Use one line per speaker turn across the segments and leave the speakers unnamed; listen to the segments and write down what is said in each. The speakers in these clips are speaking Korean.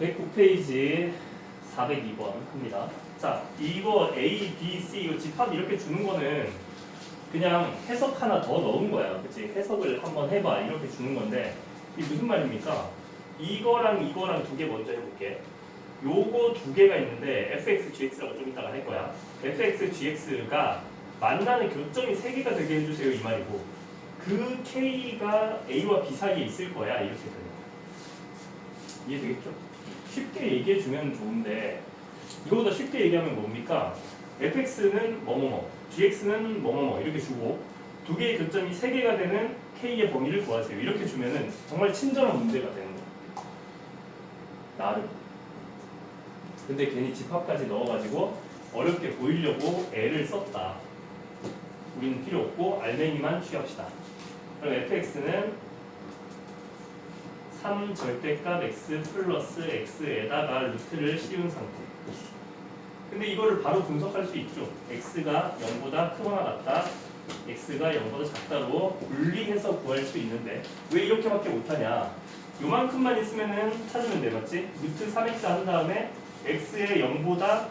109페이지 402번 합니다. 자, 이거 A, B, C 이거 집합 이렇게 주는 거는 그냥 해석 하나 더 넣은 거야. 그치? 해석을 한번 해봐. 이렇게 주는 건데 이게 무슨 말입니까? 이거랑 이거랑 두 개 먼저 해볼게. 요거 두 개가 있는데 fx, gx라고 좀 이따가 할 거야. fx, gx가 만나는 교점이 세 개가 되게 해주세요 이 말이고 그 k가 a와 b 사이에 있을 거야 이렇게 되는 거야. 이해되겠죠? 쉽게 얘기해 주면 좋은데 이거보다 쉽게 얘기하면 뭡니까? fx는 뭐뭐뭐, gx는 뭐뭐뭐 이렇게 주고 두 개의 교점이 세 개가 되는 k의 범위를 구하세요. 이렇게 주면은 정말 친절한 문제가 되는 거야. 나름. 근데 괜히 집합까지 넣어가지고 어렵게 보이려고 애를 썼다. 우리는 필요 없고 알맹이만 취합시다. 그럼 fx는 3 절대값 x 플러스 x에다가 루트를 씌운 상태. 근데 이거를 바로 분석할 수 있죠. x가 0보다 크거나 같다. x가 0보다 작다로 분리해서 구할 수 있는데 왜 이렇게밖에 못하냐? 요만큼만 있으면은 찾으면 돼, 맞지? 루트 3x 한 다음에 x의 0보다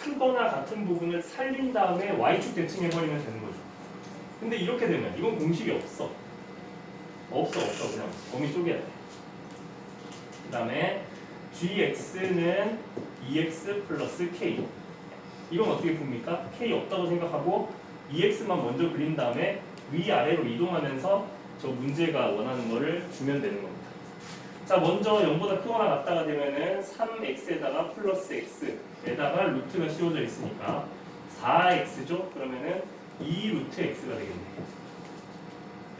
크거나 같은 부분을 살린 다음에 y축 대칭해버리면 되는 거죠. 근데 이렇게 되면 이건 공식이 없어. 없어, 없어. 그냥 범위 쪼개야 돼. 그 다음에 gx는 2x 플러스 k. 이건 어떻게 봅니까? k 없다고 생각하고 2x만 먼저 그린 다음에 위아래로 이동하면서 저 문제가 원하는 거를 주면 되는 겁니다. 자, 먼저 0보다 크거나 같다가 되면은 3x에다가 플러스 x에다가 루트가 씌워져 있으니까 4x죠? 그러면은 2 루트 x가 되겠네.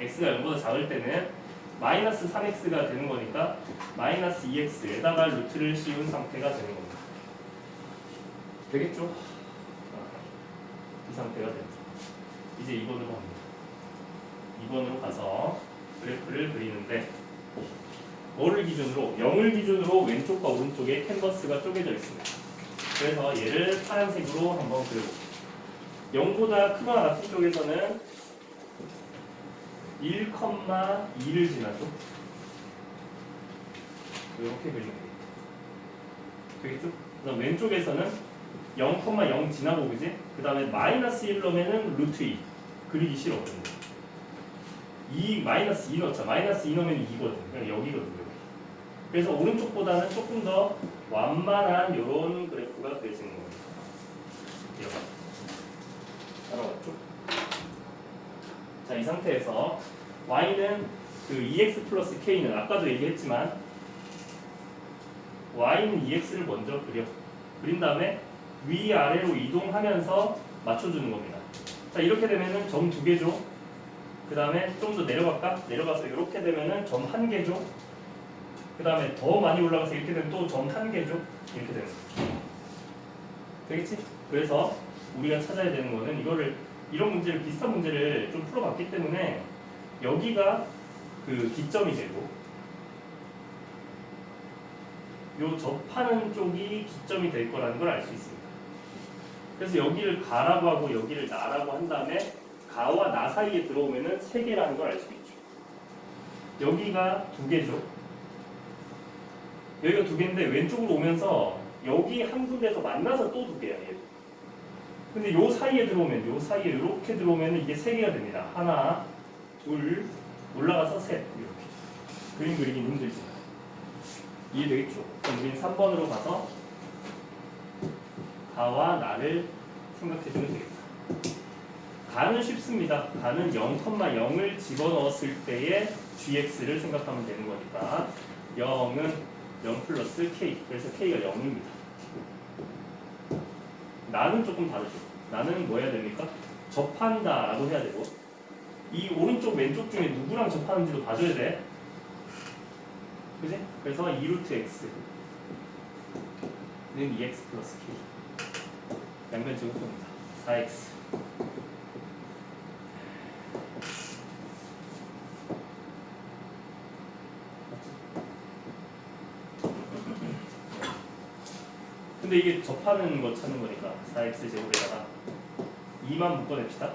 x가 0보다 작을 때는 마이너스 3x가 되는 거니까 마이너스 2x에다가 루트를 씌운 상태가 되는 겁니다. 되겠죠? 이 상태가 되죠. 이제 2번으로 갑니다. 2번으로 가서 그래프를 그리는데 뭐를 기준으로? 0을 기준으로 왼쪽과 오른쪽에 캔버스가 쪼개져 있습니다. 그래서 얘를 파란색으로 한번 그려볼게요. 0보다 크거나 같은 쪽에서는 1,2를 지나죠. 이렇게 그리면 되겠죠. 그다음 왼쪽에서는 0,0 지나고 그지? 그 다음에 마이너스 1 넣으면은 루트 2 그리기 싫어 근데 2 마이너스 2 넣자 마이너스 2 넣으면 2거든 그냥 여기거든 여기 그래서 오른쪽보다는 조금 더 완만한 이런 그래프가 그려지는 겁니다 이렇게 따라왔죠? 자 이 상태에서 y는 그 2x 플러스 k는 아까도 얘기했지만 y는 2x를 먼저 그려 그린 다음에 위아래로 이동하면서 맞춰주는 겁니다. 자 이렇게 되면은 점 두 개죠. 그 다음에 좀 더 내려갈까? 내려가서 이렇게 되면은 점 한 개죠. 그 다음에 더 많이 올라가서 이렇게 되면 또 점 한 개죠. 이렇게 되는 거죠. 되겠지? 그래서 우리가 찾아야 되는 거는 이거를 이런 문제를 비슷한 문제를 좀 풀어봤기 때문에 여기가 그 기점이 되고 요 접하는 쪽이 기점이 될 거라는 걸 알 수 있습니다. 그래서 여기를 가라고 하고 여기를 나라고 한 다음에 가와 나 사이에 들어오면은 세 개라는 걸 알 수 있죠. 여기가 두 개죠. 여기가 두 개인데 왼쪽으로 오면서 여기 한 군데에서 만나서 또 두 개야. 얘. 근데 요 사이에 들어오면 요 사이에 이렇게 들어오면 이게 세 개가 됩니다. 하나, 둘, 올라가서 셋 이렇게. 그림 그리긴 힘들지. 이해되겠죠? 그럼 우린 3번으로 가서 가와 나를 생각해주면 되겠다. 가는 쉽습니다. 가는 0,0을 집어넣었을 때의 gx를 생각하면 되는 거니까 0은 0 플러스 k 그래서 k가 0입니다. 나는 조금 다르죠. 나는 뭐 해야 됩니까? 접한다라고 해야 되고 이 오른쪽 왼쪽 중에 누구랑 접하는지도 봐줘야 돼. 그지? 그래서 2루트 x는 2x 플러스 k 양변 제곱합니다. 4x 근데 이게 접하는 거 찾는 거니까 4x 제곱에다가 2만 묶어냅시다.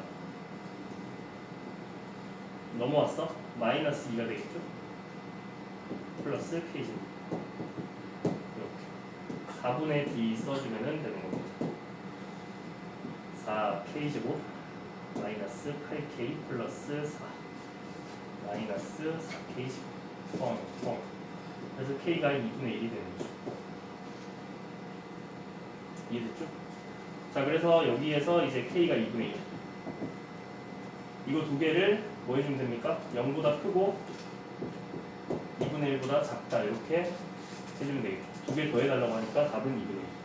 넘어왔어? 마이너스 2가 되겠죠? 플러스 k제곱 이렇게 4분의 d 써주면 되는 겁니다. 4k 제곱 마이너스 8k 플러스 4 마이너스 4k 제곱 뻥, 뻥. 그래서 k가 2분의 1이 되는 거죠. 이해됐죠? 자 그래서 여기에서 이제 k가 2분의 1 이거 두 개를 뭐 해주면 됩니까? 0보다 크고 2분의 1보다 작다 이렇게 해주면 되겠죠 두 개 더해달라고 하니까 답은 2분의 1